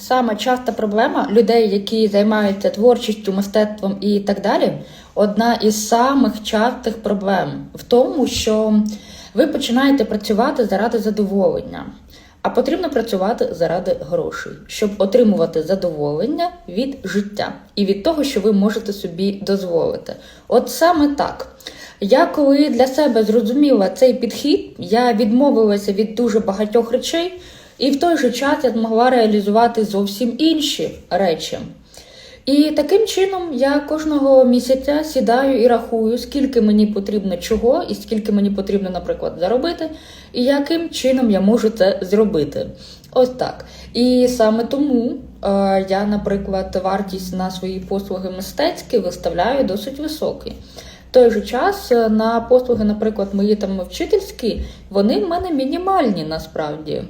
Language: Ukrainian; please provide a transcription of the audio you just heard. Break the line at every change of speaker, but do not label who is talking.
Саме часта проблема людей, які займаються творчістю, мистецтвом і так далі, одна із самих частих проблем в тому, що ви починаєте працювати заради задоволення, а потрібно працювати заради грошей, щоб отримувати задоволення від життя і від того, що ви можете собі дозволити. От саме так. Я коли для себе зрозуміла цей підхід, я відмовилася від дуже багатьох речей, і в той же час я змогла реалізувати зовсім інші речі. І таким чином я кожного місяця сідаю і рахую, скільки мені потрібно чого, і скільки мені потрібно, наприклад, заробити, і яким чином я можу це зробити. Ось так. І саме тому е, я, наприклад, вартість на свої послуги мистецькі виставляю досить високий. В той же час е, на послуги, наприклад, мої там вчительські, вони в мене мінімальні насправді.